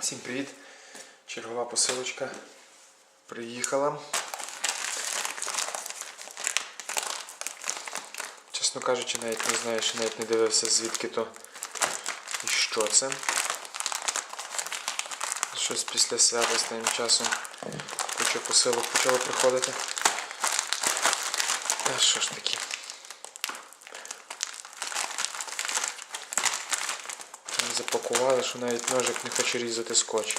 Всім привіт! Чергова посилочка приїхала. Чесно кажучи, навіть не знаю, що навіть не дивився звідки то і що це. Щось після свята останнім часом куча посилок почало приходити. А що ж таке? Запакували, що навіть ножик не хоче різати скотч.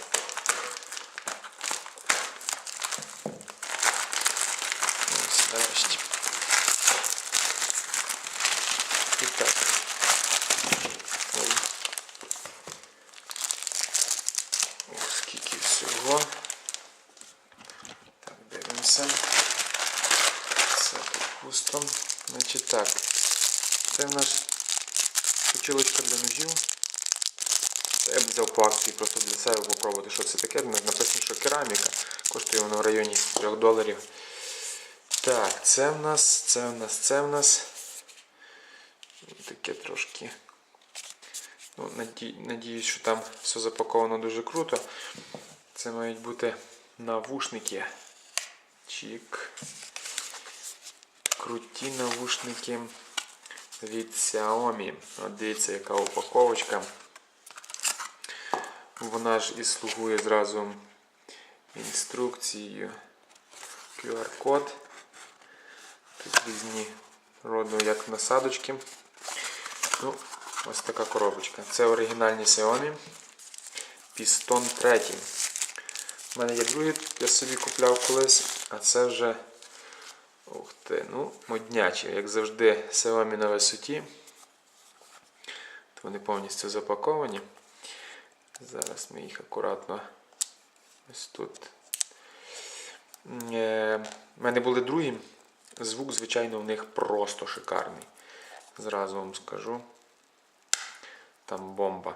І так. Ой. Ох, скільки всього. Так, дивимося. Це тут. Значить так. Це в нас точилочка для ножів. Я б взяв по акції просто для себе попробувати, що це таке. Написано, що кераміка. Коштує воно в районі 3 доларів. Так, це в нас, це в нас, це в нас. Таке трошки. Ну. Надіюсь, що там все запаковано дуже круто. Це мають бути навушники. Чік. Круті навушники від Xiaomi. От дивіться, яка упаковочка. Вона ж і слугує зразу інструкцією. QR-код. Тут різні роду як насадочки. Ну, ось така коробочка. Це оригінальні Xiaomi. Пістон 3. У мене є другий, я собі купляв колись, а це вже ух ти, ну, моднячі. Як завжди, Xiaomi на висоті. То вони повністю запаковані. Зараз ми їх акуратно ось тут. Е, У мене були другі. Звук, звичайно, в них просто шикарний. Зразу вам скажу. Там бомба.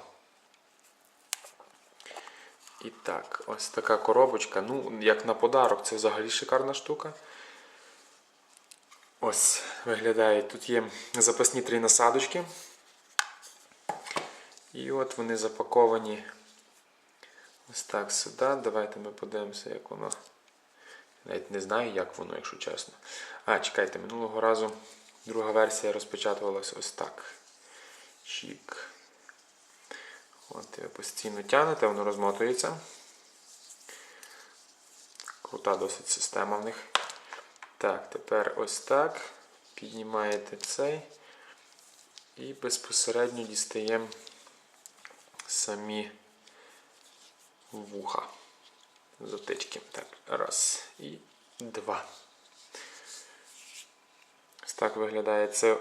І так, ось така коробочка. Ну, як на подарок, це взагалі шикарна штука. Ось, виглядає. Тут є запасні три насадочки. І от вони запаковані ось так сюди. Давайте ми подивимося, як воно. Навіть не знаю, як воно, якщо чесно. А, чекайте, минулого разу друга версія розпечатувалась ось так. Чік. От ви постійно тягнете, воно розмотується. Крута досить система в них. Так, тепер ось так. Піднімаєте цей і безпосередньо дістаємо самі вуха. Затички. Так, раз і два. Ось так виглядає це.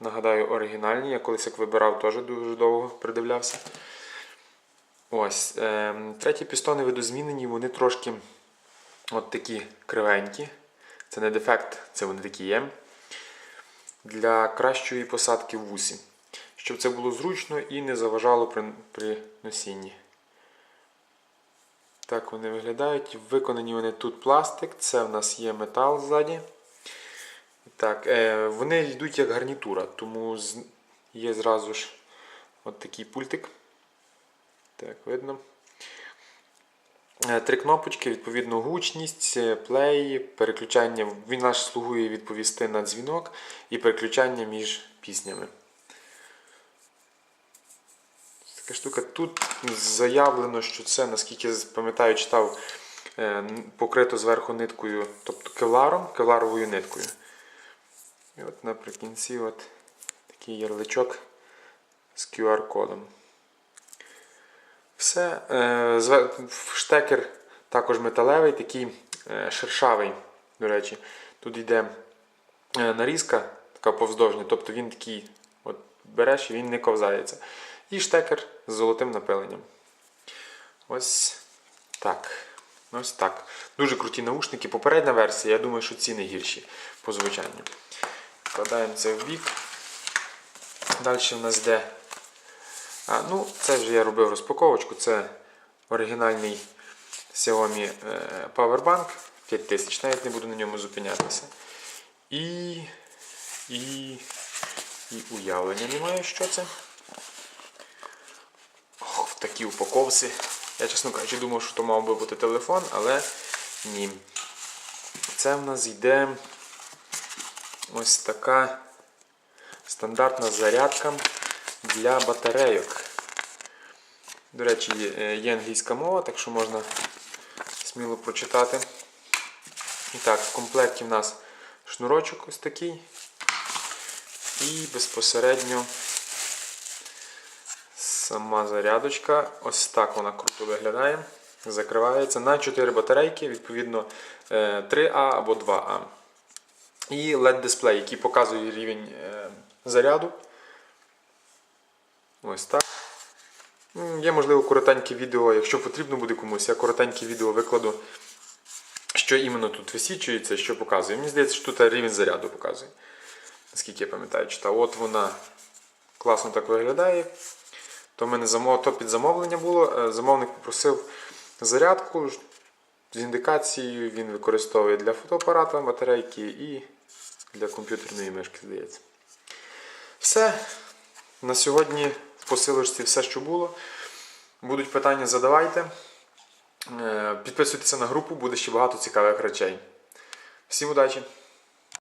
Нагадаю, оригінальні. Я колись як вибирав, теж дуже довго придивлявся. Ось. Е, треті пістони видозмінені, вони трошки от такі кривенькі. Це не дефект, це вони такі є. Для кращої посадки вусі. Щоб це було зручно і не заважало при, при носінні. Так вони виглядають. Виконані вони тут пластик, це в нас є метал ззаді. Так, е, Вони йдуть як гарнітура, тому з, є зразу ж от такий пультик. Так, видно. Е, Три кнопочки, відповідно, гучність, плей, переключання. Він наш слугує відповісти на дзвінок і переключання між піснями. Така штука. Тут заявлено, що це, наскільки пам'ятаю, читав, е, покрито зверху ниткою, тобто кевларом, кевларовою ниткою. І от наприкінці от такий ярличок з QR-кодом. Все. Е, Штекер також металевий, такий е, шершавий, до речі. Тут йде нарізка, така повздовжня, тобто він такий от береш і він не ковзається. І штекер з золотим напиленням. Ось так. Ось так. Дуже круті наушники. Попередня версія, я думаю, що ці не гірші по звучанню. Вкладаємо це в бік. Далі в нас йде. А, ну, це вже я робив розпаковочку. Це оригінальний Xiaomi е, Powerbank 5000. Навіть не буду на ньому зупинятися. І. І. І уявлення немає, що це. В такій упаковці. Я, чесно кажучи, думав, що то мав би бути телефон, але ні. Це в нас йде ось така стандартна зарядка для батарейок. До речі, є- є англійська мова, так що можна сміло прочитати. І так, в комплекті в нас шнурочок ось такий. І безпосередньо сама зарядочка. Ось так вона круто виглядає. Закривається на 4 батарейки, відповідно е, 3А або 2А. І LED-дисплей, який показує рівень е, заряду. Ось так. Є, можливо, коротеньке відео, якщо потрібно буде комусь, я коротеньке відео викладу, що іменно тут висвічується, що показує. Мені здається, що тут рівень заряду показує. Наскільки я пам'ятаю. От вона класно так виглядає. То в мене замов... то під замовлення було. Е, Замовник попросив зарядку з індикацією. Він використовує для фотоапарата батарейки і для комп'ютерної мишки, здається. Все. На сьогодні в посилочці все, що було. Будуть питання, задавайте. Е, Підписуйтеся на групу, буде ще багато цікавих речей. Всім удачі!